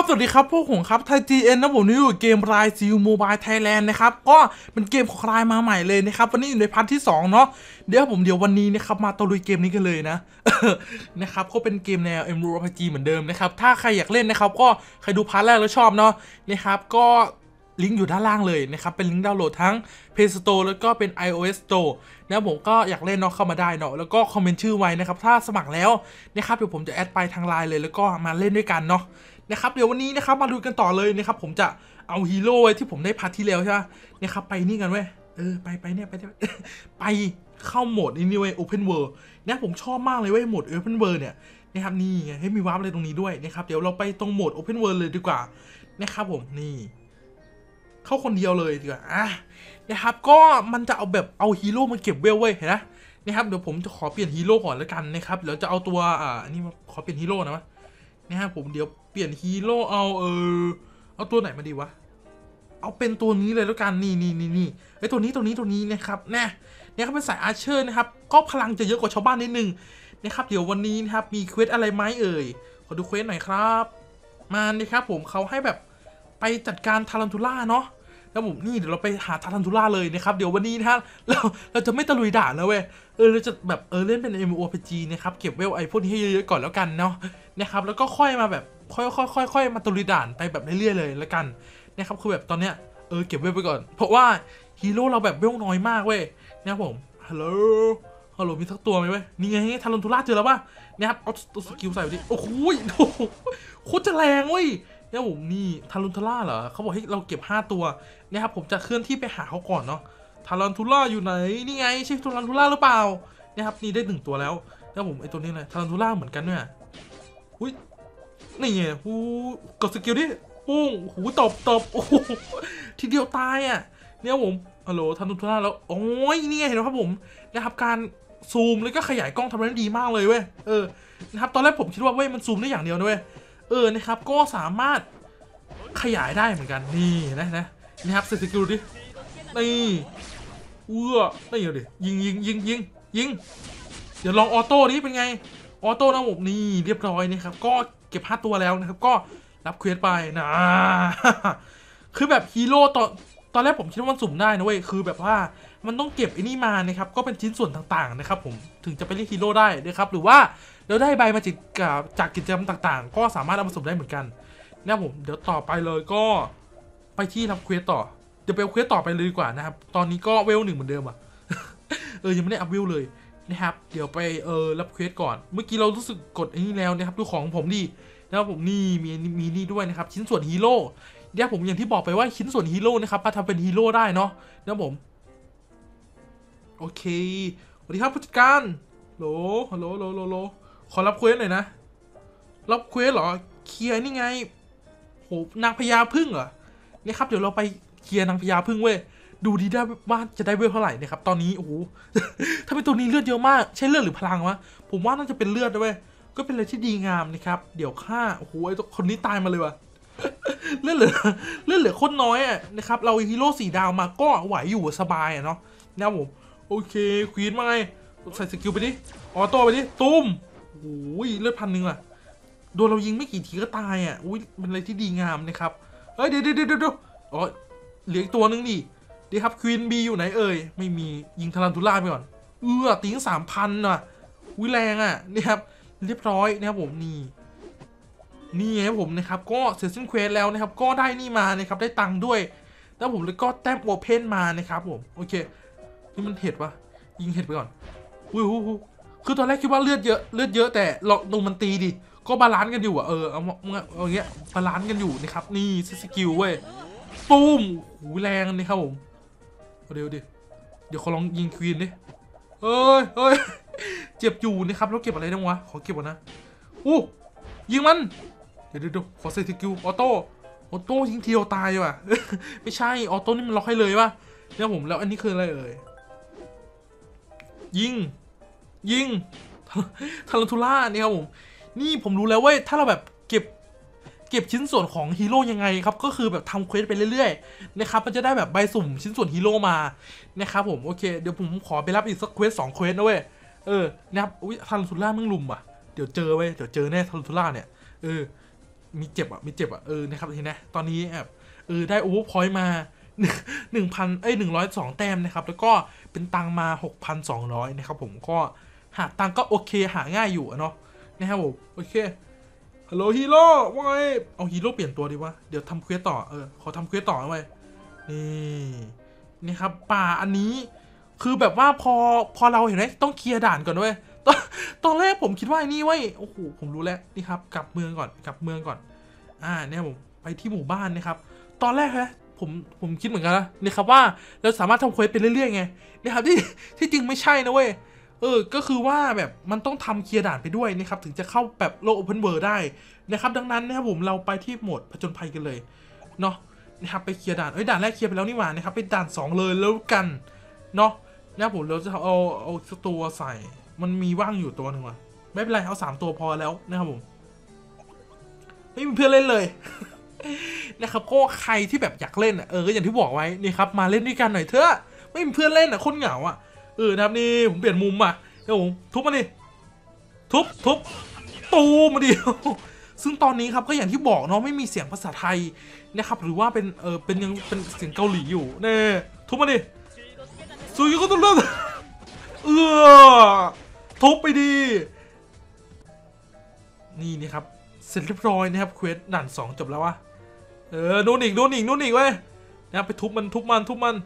ับสวัสดีครับ พวกผมครับ ไทยจีเอ็นนะผมนี่อยู่เกมรายซิลโมบายไทยแลนด์นะครับ ก็เป็นเกมของรายมาใหม่เลยนะครับ วันนี้อยู่ในพาร์ทที่ 2 เนาะเดี๋ยวผมเดี๋ยววันนี้นะครับ มาตะลุยเกมนี้กันเลยนะนะครับก็เป็นเกมแนว m r p g เหมือนเดิมนะครับ ถ้าใครอยากเล่นนะครับ ก็ใครดูพาร์ทแรกแล้วชอบเนาะนะครับก็ลิงก์อยู่ด้านล่างเลยนะครับ เป็นลิงก์ดาวน์โหลดทั้ง Play Store แล้วก็เป็น iOS Store นะผมก็อยากเล่นเนาะเข้ามาได้เนาะแล้วก็คอมเมนต์ชื่อไว้นะครับ ถ้าสมัครแล้วนะครับเดี๋ยวผมจะแอดไปทางไลน์เลย แล้วก็มาเล่นด้วยกันเนาะ นะครับเดี๋ยววันนี้นะครับมาดูกันต่อเลยนะครับผมจะเอาฮีโร่ไว้ที่ผมได้พาร์ทที่แล้วใช่ไหมนะครับไปนี่กันเว้ยเออไปไปเนี่ยไปไปเข้าโหมดนี่เว้ย Open World นะผมชอบมากเลยเว้ยโหมด Open World เนี่ยนะครับนี่ไงให้มีวาร์ปอะไรตรงนี้ด้วยนะครับเดี๋ยวเราไปตรงโหมด Open World เลยดีกว่านะครับผมนี่ เข้าคนเดียวเลยดีกว่าอะนะครับก็มันจะเอาแบบเอาฮีโร่มาเก็บเวลเว้ยเห็นไหมนะครับเดี๋ยวผมจะขอเปลี่ยนฮีโร่ก่อนแล้วกันนะครับเดี๋ยวจะเอาตัวอ่าอันนี้มาขอเปลี่ยนฮีโร่นะวะ นะฮะผมเดี๋ยวเปลี่ยนฮีโร่เอาเออ เอาตัวไหนมาดีวะ เอาเป็นตัวนี้เลยแล้วกันนี่นี่นี่นี่ไอตัวนี้ตัวนี้ตัวนี้นะครับเน่เนี่ยเขาเป็นสายอาร์เชอร์นะครับ ก็พลังจะเยอะกว่าชาวบ้านนิดนึงนะครับเดี๋ยววันนี้นะครับมีเควสอะไรไหมเอ่ยขอดูเควสหน่อยครับ มานี่ครับผมเขาให้แบบไปจัดการทารันทูล่าเนาะ แล้วผมนี่เดี๋ยวเราไปหาทารันทูล่าเลยนะครับ เดี๋ยววันนี้นะฮะเราเราจะไม่ตะลุยด่านนะเว้ยเออเราจะแบบเออเล่นเป็น MOPG นะครับเก็บเวลไอพวกนี้ให้เยอะๆก่อนแล้วกันเนาะนะครับแล้วก็ค่อยมาแบบค่อยค่อยค่อยค่อยมาตุลิด่านไปแบบเรื่อยๆเลยแล้วกันนะครับคือแบบตอนเนี้ยเออเก็บเวลไปก่อน เพราะว่าฮีโร่เราแบบเวลน้อยมากเว้ยนะครับผมฮัลโหลฮัลโหลมีสักตัวไหมเว้ยนี่ไงทารันทูล่าเจอแล้วป่ะนะครับเอาสกิลใส่ไปดิโอ้โหโคตรจะแรงเว้ย เนี่ยผมนี่ทารันทูล่าเหรอเขาบอกให้เราเก็บ 5 ตัวเนะครับผมจะเคลื่อนที่ไปหาเขาก่อนเนาะทารันทูล่าอยู่ไหนนี่ไงใช่ทารันทูล่าหรือเปล่าเนะครับนี่ได้หนึ่งตัวแล้วแล้วผมไอตัวนี้เลยทารันทูล่าเหมือนกันเนี่ยอุ้ยนี่ไงหูกดสกิลดิปุ้งหูตบตบโอ้ทีเดียวตายอะเนี่ยผมฮัลโหลทารันทุนทุนาแล้วโอ้ยนี่ไงเห็นไหมครับผมนะครับการซูมแล้วก็ขยายกล้องทำได้ดีมากเลยเว้ยเออนะครับตอนแรกผมคิดว่าเว้ยมันซูมได้อย่างเดียวนะเว้ย เออนะครับก็สามารถขยายได้เหมือนกันนี่นะนะนะครับเสกิลดินี่เอื้อนี่เอาดิยิงยิงยิงยิงยิงเดี๋ยวลองออโต้ดิเป็นไงออโต้นะผมนี่เรียบร้อยนะครับก็เก็บ5ตัวแล้วนะครับก็รับเควสไปนะคือแบบฮีโร่ตอนตอนแรกผมคิดว่ามันสุ่มได้นะเว้ยคือแบบว่า มันต้องเก็บไอ้นี่มานะครับก็เป็นชิ้นส่วนต่างๆนะครับผมถึงจะไปเรียกฮีโร่ได้นะครับหรือว่าเราได้ใบมาจิกจากกิจกรรมต่างๆ ก็สามารถเอามาสมได้เหมือนกันนะผมเดี๋ยวต่อไปเลยก็ไปที่รับเควสต่อเดี๋ยวไปเอาเควสต่อไปเลยดีกว่านะครับตอนนี้ก็เวลหนึ่งเหมือนเดิมอะเออยังไม่ได้อัพเวลเลยนะครับเดี๋ยวไปเออรับเควสก่อน เมื่อกี้เรารู้สึกกดไอ้นี่แล้วนะครับดูของผมดีนะครับผมนี่มีมีนี่ด้วยนะครับชิ้นส่วนฮีโร่เดี๋ยผมอย่างที่บอกไปว่าชิ้นส่วนฮีโร่นะครับมาทำเป็นฮีโร่ได้เนาะนะผม โอเคสวัสดีครับผู้จัดการโหลฮัลโหลโหลโหลโหลขอรับเควสหน่อยนะ รับเควสเหรอ เคลียร์นี่ไง โห นางพญาพึ่งเหรอเนี่ยครับ เดี๋ยวเราไปเคลียร์นางพญาพึ่งเว้ย ดูดีได้ว่าจะได้เวลเท่าไหร่นะครับ ตอนนี้ โอ้โห ถ้าเป็นตัวนี้เลือดเยอะมาก ใช่เลือดหรือพลังวะ ผมว่าน่าจะเป็นเลือดด้วยก็เป็นอะไรที่ดีงามนะครับ เดี๋ยวฆ่าโอ้โห ไอ้คนนี้ตายมาเลยวะเลือดเหลือ เลือดเหลือคตรน้อยอะนะครับ เราฮีโร่สี่ดาวมาก็ไหวอยู่สบายอะเนาะนะผม โอเคควีนมาไงใส่สกิลไปดิออโต้ไปดิตุ้มโอ้ยเลือดพันหนึ่งอะโดนเรายิงไม่กี่ทีก็ตายอะอุ้ยเป็นอะไรที่ดีงามนะครับเฮ้ยเดี๋ยวเดี๋ยวเดี๋ยวเดี๋ยวอ๋อเหลืออีกตัวนึงดิดีครับควีนบีอยู่ไหนเอ่ยไม่มียิงทารันทูล่าไปก่อนเอือติ้งสามพันอะวิแรงอะนี่ครับเรียบร้อยนะครับผมนี่นี่ไงครับผมนะครับก็เสร็จสิ้นเควสแล้วนะครับก็ได้นี่มานะครับได้ตังค์ด้วยแล้วผมแล้วก็แต้มโอเพนมานะครับผมโอเค นี่มันเห็ดวะยิงเห็ดไปก่อนอุ้ยคือตอนแรกคิดว่าเลือดเยอะเลือดเยอะแต่ลองดูมันตีดิก็บาลานซ์กันอยู่อะเออเอาเอาเอาอย่างเงี้ยบาลานซ์กันอยู่นะครับนี่สกิลเว้ยตูมหูแรงนี่ครับผมเดี๋ยวดิเดี๋ยวขอลองยิงควีนดิเอ้ยเอ้ยเจ็บอยู่นะครับแล้วเก็บอะไรได้วะขอเก็บก่อนนะอู้ยิงมันเดี๋ยวเดี๋ยวขอใส่สกิลออโต้ออโต้ยิงเดียวตายว่ะไม่ใช่ออโต้นี่มันล็อกให้เลยว่ะเนี่ยผมแล้วอันนี้คืออะไรเอ่ย ยิง ยิงทารันทูล่านี่ครับผม นี่ผมรู้แล้วเว้ย ถ้าเราแบบเก็บเก็บชิ้นส่วนของฮีโร่ยังไงครับ ก็คือแบบทำเควสไปเรื่อยๆนะครับมันจะได้แบบใบสุ่มชิ้นส่วนฮีโร่มานะครับผมโอเคเดี๋ยวผมขอไปรับอีกสักเควสสองเควสนะเว้ยเออนะครับอุ้ยทารุนทุล่ามึงลุมอะเดี๋ยวเจอเว้ยเดี๋ยวเจอแน่ทารุนทุล่าเนี่ยเออมีเจ็บอะมีเจ็บอะเออนะครับทีนะตอนนี้แบบเออได้โอเวอร์พอยต์มา หนึ่งพันเอ้ยหนึ่งร้อยสองแต้มนะครับ แล้วก็เป็นตังมาหกพันสองร้อยนะครับผมก็หาตังก็โอเคหาง่ายอยู่เนาะนะครับผมโอเคฮัลโหลฮีโร่ว่าไงเอาฮีโร่เปลี่ยนตัวดีวะเดี๋ยวทำเควสต่อเออขอทำเควสต่อไว้นี่นี่ครับป่าอันนี้คือแบบว่าพอพอเราเห็นไหมต้องเคลียร์ด่านก่อนด้วยตอนตอนแรกผมคิดว่านี่ไว้โอ้โหผมรู้แล้วนี่ครับ กลับเมืองก่อนกลับเมืองก่อน อ่าเนี่ยผมไปที่หมู่บ้านนะครับ ตอนแรกฮะ ผมผมคิดเหมือนกันนะนะครับว่าเราสามารถทำเควสไปเรื่อยๆไงนะครับที่ที่จริงไม่ใช่นะเว้ยเออ ก็คือว่าแบบมันต้องทำเคลียร์ด่านไปด้วยนะครับถึงจะเข้าแบบโลกโอเพนเวิร์ได้นะครับดังนั้นนะครับผมเราไปที่โหมดผจญภัยกันเลยเนาะนะครับไปเคลียร์ด่านเอ้ยด่านแรกเคลียร์ไปแล้วนี่หว่านะครับไปด่านสองเลยแล้วกันเนาะนะครับผมเราจะเอาเอาตัวใส่ มันมีว่างอยู่ตัวหนึ่งว่ะไม่เป็นไรเอาสามตัวพอแล้วนะครับผมไม่มีเพื่อนเล่นเลย นะครับก็ใครที่แบบอยากเล่นอะเอออย่างที่บอกไว้นี่ครับมาเล่นด้วยกันหน่อยเถอะไม่มีเพื่อนเล่นอะคนเหงาอะเออนะครับนี่ผมเปลี่ยนมุมอะเดี๋ยวผมทุบมันดิทุบทุบตูมมาดิซึ่งตอนนี้ครับก็อย่างที่บอกเนาะไม่มีเสียงภาษาไทยนะครับหรือว่าเป็นเออเป็นยังเป็นเสียงเกาหลีอยู่เน่ทุบมาดิซูยุก็ต้องเล่นเออทุบไปดี นี่นี่ครับเสร็จเรียบร้อยนะครับเควสด่านสองจบแล้ววะ เออโดนอีกโดนอีกโดนอีกเว้ยนะครับไปทุบมันทุบมันทุบมัน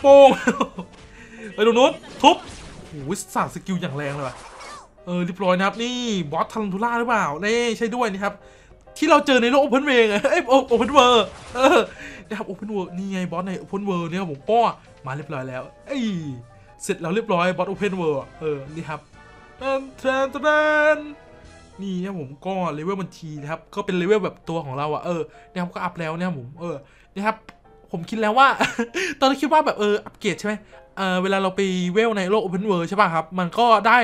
โป้งไปตรงนู้นทุบโอ้โหสาดสกิลอย่างแรงเลยว่ะเออเรียบร้อยนะครับนี่บอสทันทุล่าหรือเปล่านี่ใช่ด้วยนะครับที่เราเจอในโลกโอเพนเวงเอ้ยโอเพนเวอร์เออนะครับโอเพนเวอร์นี่ไงบอสในโอเพนเวอร์เนี่ยผมป้อมาเรียบร้อยแล้วเอ้ยเสร็จแล้วเรียบร้อยบอสโอเพนเวอร์เออนี่ครับแทนแทน นนี่นะผมก็เลเวลบัญชีนะครับ ก็เป็นเลเวลแบบตัวของเราอะเออนะครับก็อัพแล้วเนี่ยผมเออนะครับผมคิดแล้วว่า ตอนแรกคิดว่าแบบเอออัปเกรดใช่ไหมเออเวลาเราไปเวลในโลก Open World ใช่ป่ะครับ มันก็ได้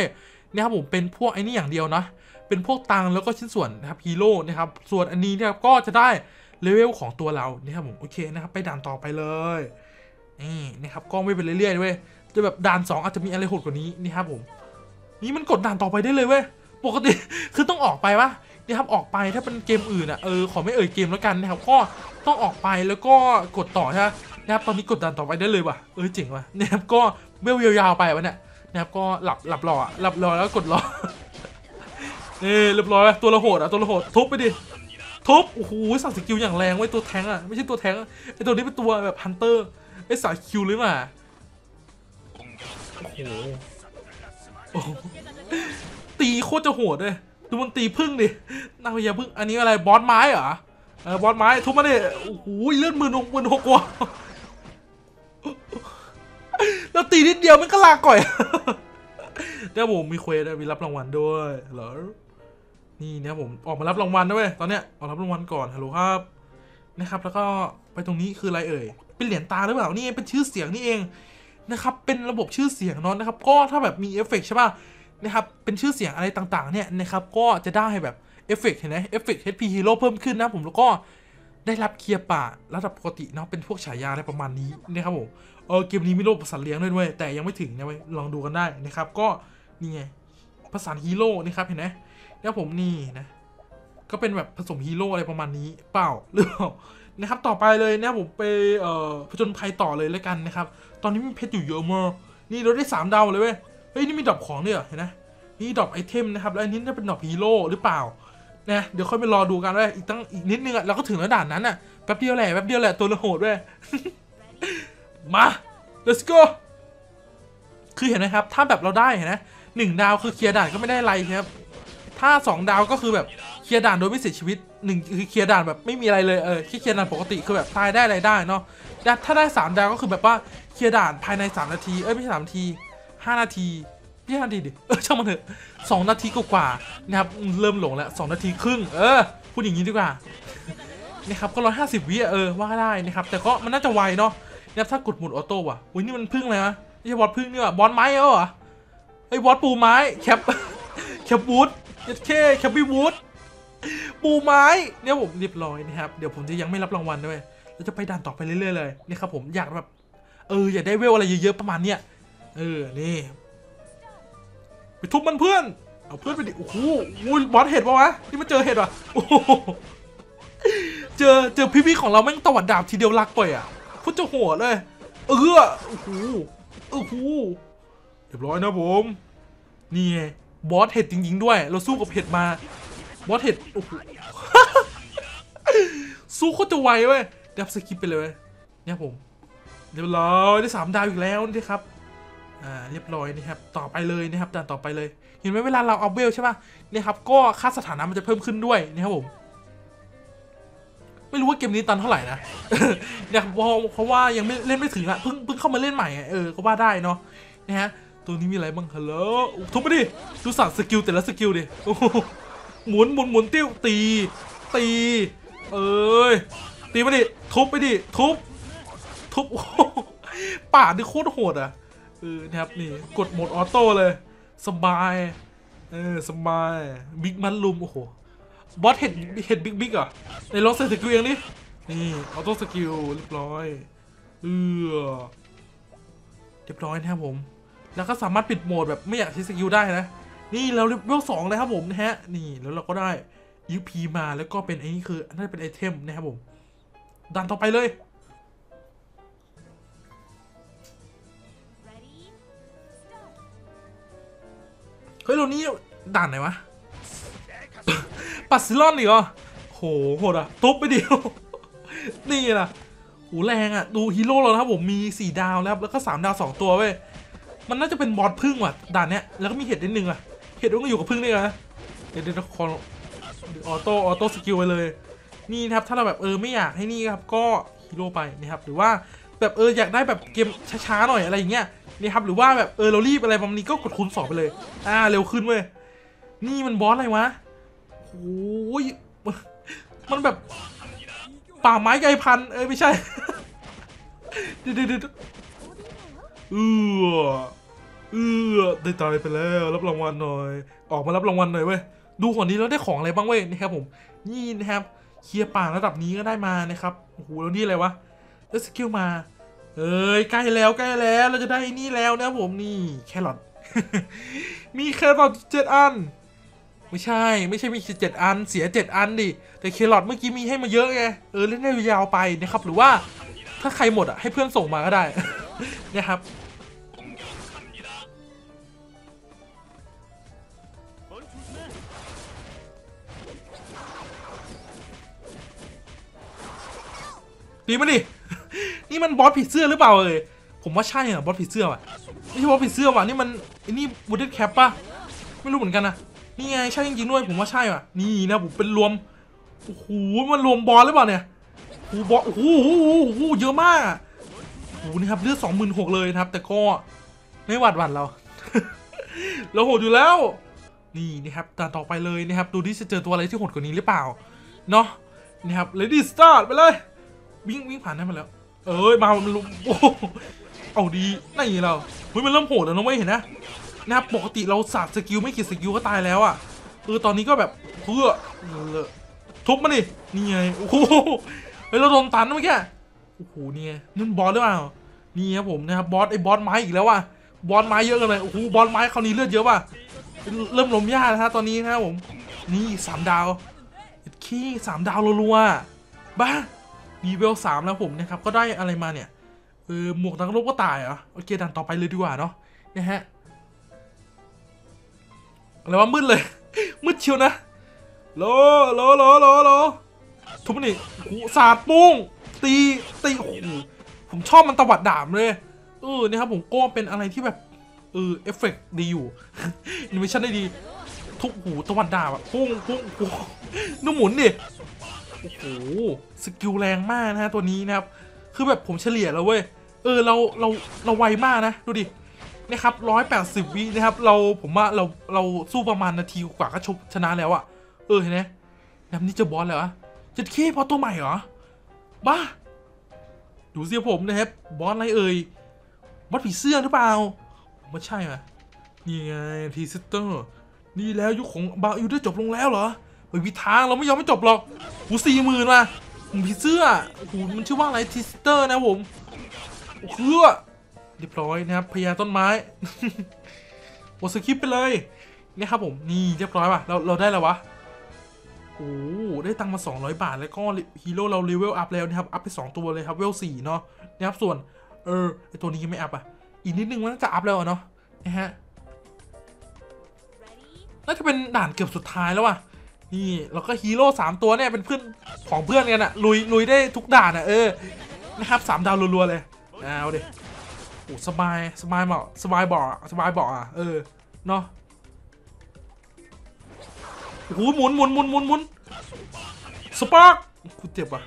นะครับผมเป็นพวกไอ้นี่อย่างเดียวนะ เป็นพวกตังแล้วก็ชิ้นส่วนนะครับฮีโร่นะครับ ส่วนอันนี้นะครับก็จะได้เลเวลของตัวเรานะครับผมโอเคนะครับไปด่านต่อไปเลยนี่นะครับก็ไม่เป็นเรื่อยๆเว้ยจะแบบด่านสองอาจจะมีอะไรโหดกว่านี้นี่ครับผม นี่มันกดด่านต่อไปได้เลยเว้ย ปกติคือต้องออกไปวะนี่ครับออกไปถ้าเป็นเกมอื่นอะเออขอไม่เอ่ยเกมแล้วกันนะครับก็ต้องออกไปแล้วก็กดต่อใช่ไหมนะครับตอนนี้กดด่านต่อไปได้เลยว่ะเออเจ๋งว่ะนะครับก็เวลยาวๆไปวะเนี่ยนะครับก็หลับหลับรออะหลับรอแล้วกดรอนี่เรียบร้อยตัวละโหดอะตัวละโหดทุบไปดิทุบโอ้โหสั่งสกิลอย่างแรงไว้ตัวแทงอะไม่ใช่ตัวแทงไอตัวนี้เป็นตัวแบบฮันเตอร์ไอสายคิวเลยมาโอ้โห ตีโคตรจะโหดเลยดูมันตีพึ่งดินางพญาพึ่งอันนี้อะไรบอสไม้เหรอเออบอสไม้ทุบมาดิโอ้โหเลื่อนหมื่นหกหมื่นหกกว่าแล้วตีนิดเดียวมันก็ลาก่อยเดี๋ยวผมมีเควสมีรับรางวัลด้วยเหรอนี่เนี่ยผมออกมารับรางวัลด้วยตอนเนี้ยออกรับรางวัลก่อนฮัลโหลครับนะครับ แล้วก็ไปตรงนี้คืออะไรเอ่ยเป็นเหรียญตาหรือเปล่านี่เป็นชื่อเสียงนี่เองนะครับเป็นระบบชื่อเสียงเนาะนะครับ ก็ถ้าแบบมีเอฟเฟกต์ใช่ป่ะ นะครับ เป็นชื่อเสียงอะไรต่างๆ เนี่ยนะครับ ก็จะได้แบบเอฟเฟกต์เห็นไหมเอฟเฟกต์ HP Hero เพิ่มขึ้นนะผมแล้วก็ได้รับเคลียร์ป่าระดับปกติเนาะเป็นพวกฉายาอะไรประมาณนี้นะครับผมเออเกมนี้มีโลกภาษาทเลี้ยงด้วยด้วยแต่ยังไม่ถึงนะเว้ยลองดูกันได้นะครับ ก็นี่ไงภาษาฮีโร่นะครับเห็นไหมแล้วผมนี่นะก็เป็นแบบผสมฮีโร่อะไรประมาณนี้เปล่าหรือเปล่านะครับต่อไปเลยนะผมไปเอ่อผจญภัยต่อเลยแล้วกันนะครับ ตอนนี้มีเพชรอยู่เยอะมากนี่เราได้สามดาวเลยเว้ย ฮ้ยนี่มีดรอปของด้วยเห็นไหมนี่ดรอปไอเทมนะครับแล้วอันนี้น่าเป็นดรอปฮีโร่หรือเปล่านะเดี๋ยวค่อยไปรอดูกันว่าอีกตั้งอีกนิดนึงอะเราก็ถึงแล้วด่านนั้นอะแป๊บเดียวแหละแป๊บเดียวแหละตัวละโหดเว้ยมา let's go คือเห็นไหมครับ ถ้าแบบเราได้เห็นไหมหนึ่งดาวคือเคลียร์ด่านก็ไม่ได้อะไรครับ ถ้าสองดาวก็คือแบบเคลียร์ด่านโดยไม่เสียชีวิตหนึ่งคือเคลียร์ด่านแบบไม่มีอะไรเลยเออแค่เคลียร์ด่านปกติคือแบบตายได้อะไรได้เนาะแต่ถ้าได้สามดาวก็คือแบบว่าเคลียร์ด่านภายในสามนาทีเอ้ยไม่ใช่สามนาที ห้านาทีไม่ใช่ห้านาทีดิเออช่างมันเถอะสองนาทีกว่าๆนะครับเริ่มหลงแล้วสองนาทีครึ่งเออพูดอย่างนี้ดีกว่านะครับก็ร้อยห้าสิบวิเออว่าได้นะครับแต่ก็มันน่าจะไวเนาะนะครับถ้ากดหมุนออโต้ว่ะอุ้ยนี่มันพึ่งเลยนะไม่บอสพึ่งนี่ว่ะบอสไม้เหรอไอ้บอสปูไม้แคปแคปวูดเอเคแคปปี้วูดปูไม้เนี่ยผมเรียบร้อยนะครับเดี๋ยวผมจะยังไม่รับรางวัลด้วยเราจะไปด่านต่อไปเรื่อยๆเลยนี่ครับผมอยากแบบเอออยากได้เวลอะไรเยอะๆประมาณเนี้ย เออ นี่ ไปทุบมันเพื่อน เอาเพื่อนไปดิ โอ้โหบอสเห็ดปะวะ นี่มันเจอเห็ดวะเจอ เจอพี่พี่ของเราแม่งตวัดดาบทีเดียวลักไปอะพุทธจะหัวเลย เออ โอ้โห โอ้โห เรียบร้อยนะผม นี่ไงบอสเห็ดจริงๆด้วย เราสู้กับเห็ดมา บอสเห็ด โอ้โห สู้โคตรจะไวเว้ยเดี๋ยวสกิปไปเลยเว้ยเนี่ยผม เรียบร้อยได้สามดาวอีกแล้วนี่ครับ อ่าเรียบร้อยนะครับต่อไปเลยนะครับด่านต่อไปเลย เห็นไหมเวลาเราเอาเวลใช่ป่ะเนี่ยครับก็ค่าสถานะมันจะเพิ่มขึ้นด้วยนะครับผมไม่รู้ว่าเกมนี้ตันเท่าไหร่นะเนี่ยเพราะเพราะว่ายังไม่เล่นไม่ถึงอะเพิ่งเพิ่งเข้ามาเล่นใหม่เออก็ว่าได้เนาะนะฮะตัวนี้มีอะไรบ้างฮัลโหลทุบไปดิดูสั่งสกิลแต่ละสกิลดิหมุนหมุนหมุนติ้วตี ตี เอ้ยตีมาดิทุบไปดิทุบทุบป่าดนี่โคตรโหดอะ เออนะครับนี่กดโหมดออโต้เลยสบายเออสบายบิ๊กมันลุมโอ้โหบอสเห็ดเห็ดบิ๊กบิ๊กอะในลองใส่สกิลเองดินี่ออโต้สกิลเรียบร้อยเออเรียบร้อยนะครับผม แล้วก็สามารถปิดโหมดแบบไม่อยากใช้สกิลได้นะ นี่เราเลเวลสองเลยครับผมนะฮะนี่แล้วเราก็ได้ยูพีมาแล้วก็เป็นไอ้นี่คือน่าจะเป็นไอเทมนะครับผมดันต่อไปเลย ฮ้ยเรานี่ด่านไหนวะปัสซิลอนอีกเหรอโหโหดอะทุบไปเดียว นี่ล่ะโหแรงอะ ดูฮีโร่เราครับผมมี4ดาวแล้วแล้วก็3ดาว2ตัวเว้ยมันน่าจะเป็นบอสพึ่งว่ะด่านเนี้ยแล้วก็มีเห็ดนิดนึงอะเห็ดมันก็อยู่กับพึ่งนี่นะเดี๋ยวเดี๋ยวคอออโต้ออโต้สกิลไปเลย นี่นะครับถ้าเราแบบเออไม่อยากให้นี่ครับก็ฮีโร่ไปนะครับหรือว่า แบบเอออยากได้แบบเกมช้าๆหน่อยอะไรอย่างเงี้ยนี่ครับหรือว่าแบบเออเรารีบอะไรประมาณนี้ก็กดคูณสองไปเลย อ่าเร็วขึ้นเว้ยนี่มันบอสอะไรวะโอ้ยมันแบบป่าไม้ไกลพันเอ้ยไม่ใช่เดี๋ยวเดี๋ยวเดี๋ยวเออเออได้ตายไปแล้วรับรางวัลหน่อย ออกมารับรางวัลหน่อยเว้ยดูก่อนนี้แล้วได้ของอะไรบ้างเว้ยนะครับผมนี่นะครับเคลียร์ป่าระดับนี้ก็ได้มานะครับโอ้โหแล้วนี่อะไรวะ ได้สกิลมา เอ้ยใกล้แล้วใกล้แล้วเราจะได้นี่แล้วนะผมนี่แครอทมีแครอทเจ็ดอัน ไม่ใช่ไม่ใช่มีเจ็ดอัน เสียเจ็ดอันดิแต่เครอทเมื่อกี้มีให้มาเยอะไงเออเล่นได้ยาวไปนะครับ หรือว่าถ้าใครหมดอะให้เพื่อนส่งมาก็ได้นี่ครับดีมาดิ นี่มันบอสผีเสื้อหรือเปล่าเอ่ยผมว่าใช่อะบอสผีเสื้อว่ะไม่ใช่บอสผีเสื้อว่ะนี่มันไอ้นี่บูเดนแคปปะไม่รู้เหมือนกันนะนี่ไงใช่จริงๆด้วยผมว่าใช่ว่ะนี่นะผมเป็นรวมโอ้โหมันรวมบอสหรือเปล่าเนี่ยโอ้โหบอสโอ้โหโอ้โหเยอะมากโอ้โหนี่ครับเลือดสองหมื่นหกเลยนะครับ แต่ก็ไม่หวัดหวั่นเราเราโหดอยู่แล้วนี่นะครับด่าต่อไปเลยนะครับดูที่จะเจอตัวอะไรที่โหดกว่านี้หรือเปล่าเนาะนะครับ Lady Start ไปเลยวิ่งวิ่งผ่านได้มาแล้ว เอ้ยมามันลุมโอ้โหเอาดีนี่เราเฮ้ยมันเริ่มโหดแล้วนะเว้ยเห็นนะนะครับปกติเราสาดสกิลไม่กี่สกิลก็ตายแล้วอะเออตอนนี้ก็แบบเพื่อเลอะทุบมันดินี่ไงโอ้โหเฮ้ยเราโดนตันเมื่อกี้โอ้โหนี่ไงนั่นบอสหรือเปล่านี่ครับผมนะครับบอสไอ้บอสไม้อีกแล้วว่ะบอสไม้เยอะกันเลยโอ้โหบอสไม้คราวนี้เลือดเยอะว่ะเริ่มล้มยากนะฮะตอนนี้นะครับผมนี่สามดาวขี้สามดาวรัวๆบ้า มีเวลสามแล้วผมนะครับก็ได้อะไรมาเนี่ยเออหมวกนักรบก็ตายเหรอโอเคดันต่อไปเลยดีกว่าเนาะนะฮะอะไรวะมืดเลย มืดเชียวนะโลโลโลโลโลทุบนี่หูสาดปุ้งตีตีโอ้โหผมชอบมันตวัดดาบเลยเออเนี่ยครับผมก็เป็นอะไรที่แบบเออเอฟเฟกต์ดีอยู่แอนิเมชั่นได้ดี ทุกหูตวัดดาบอะปุ้งปุ้งปุ้งนุ่มหมุนดิ โอ้โหสกิลแรงมากนะฮะตัวนี้นะครับ คือแบบผมเฉลี่ยแล้วเว้ย เออเราเราเราไวมากนะ ดูดิ นะครับร้อยแปดสิบวินะครับ เราผมว่าเราเราสู้ประมาณนาทีกว่าก็ชชนะแล้วอะเออเห็นไหมแบบนี้เจะบอสแล้วอะจะเคพอตัวใหม่เหรอ บ้า ดูสิผมนะครับ บอสอะไรเอ่ย บอสผีเสื้อหรือเปล่าผมว่าใช่ไหมนี่ไงทีซิสเตอร์ นี่แล้วยุคของบาอิวได้จบลงแล้วเหรอ เฮ้ยวิทางเราไม่ยอมไม่จบหรอกหูสี่หมื่นว่ะผมผีเสื้อโอ้โหมันชื่อว่าอะไรทิสเตอร์นะผมโอ้โหเรียบร้อยนะครับพญาต้นไม้โอสคริปไปเลยเนี่ยครับผมนี่เรียบร้อยป่ะเราเราได้แล้ววะโอ้ได้ตังค์มา200 บาท แล้วก็ฮีโร่เราเลเวลอัพแล้วนะครับอัพไป 2 ตัวเลยครับเวล4เนาะนะครับส่วนเออไอตัวนี้ยังไม่อัพอะอีกนิดนึงมันจะอัพแล้วเนาะนะฮะน่าจะเป็นด่านเกือบสุดท้ายแล้วว่ะ นี่แล้วก็ฮีโร่สามตัวเนี่ยเป็นเพื่อนของเพื่อนกันอะลุยลุยได้ทุกด่านอะเออนะครับสามดาวรัวๆเลยเอาดิโอ้สบายสบายเหมาะสบายบาะสบายบาะอะเออเนาะโอ้โหหมุนหมุนหมุนหมุนหมุนสปาร์กกูเจ็บอะ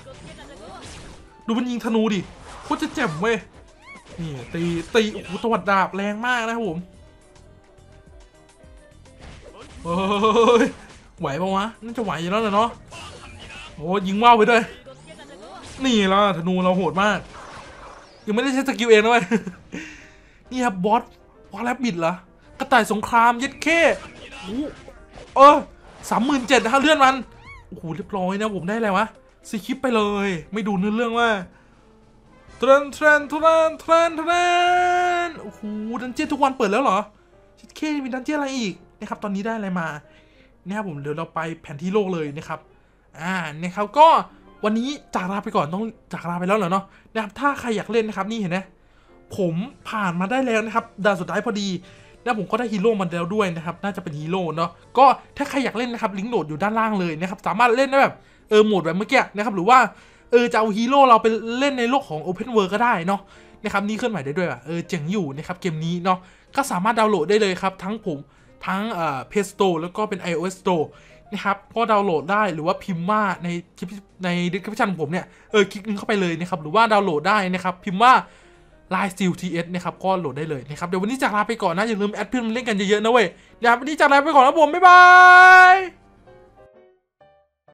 ดูมันยิงธนูดิโคตรจะเจ็บเว้ยนี่ตีตีโอ้โหตวัดดาบแรงมากนะครับผมเฮ้ย ไหวปะวะน่าจะไหวอยู่แล้วแหละเนาะโอ้ยิงว่าวไปด้วย นี่ละธนูเราโหดมาก ยังไม่ได้ใช้สกิลเองนะเว้ยนี่ครับบอสบอสแลบบิดเหรอกระต่ายสงครามย็ดเข้โอ้โหเออสามหมื่นเจ็ดฮะเลื่อนมันโอ้โหเรียบร้อยนะผมได้อะไรวะซีคิปไปเลย ไม่ดูเนื้อเรื่องว่าเทรนเทรนเทรนเทรนเทรนโอ้โหดันเจี้ยนทุกวันเปิดแล้วเหรอย็ดเข้มีดันเจี้ยนอะไรอีกนะครับตอนนี้ได้อะไรมา นะครับผมเดี๋ยวเราไปแผนที่โลกเลยนะครับอ่านะครับก็วันนี้จากลาไปก่อนต้องจากลาไปแล้วเหรอเนาะนะครับถ้าใครอยากเล่นนะครับนี่เห็นไหมผมผ่านมาได้แล้วนะครับด่านสุดท้ายพอดีแล้วผมก็ได้ฮีโร่มาแล้วด้วยนะครับ น่าจะเป็นฮีโร่เนาะก็ถ้าใครอยากเล่นนะครับลิงก์โหลดอยู่ด้านล่างเลยนะครับ สามารถเล่นได้แบบเออโหมดแบบเมื่อกี้นะครับ หรือว่าเออจะเอาฮีโร่เราไปเล่นในโลกของ Open World ก็ได้เนาะนะครับนี่เคลื่อนไหวได้ด้วยว่ะเออเจ๋งอยู่นะครับเกมนี้เนาะก็สามารถดาวน์โหลดได้เลยครับ ทั้งผม ทั้งเอ่อ Play Store แล้วก็เป็น iOS Store นะครับ ก็ดาวน์โหลดได้หรือว่าพิมพ์ว่าในคลิปใน description ของผมเนี่ย เออ คลิกนึงเข้าไปเลยนะครับ หรือว่าดาวน์โหลดได้นะครับ พิมพ์ว่า Line Steel TS นะครับ ก็โหลดได้เลยนะครับ เดี๋ยววันนี้จากลาไปก่อนนะ อย่าลืมแอดเพื่อนเล่นกันเยอะๆนะเว้ยเดี๋ยววันนี้จากลาไปก่อนนะผม บ๊ายบาย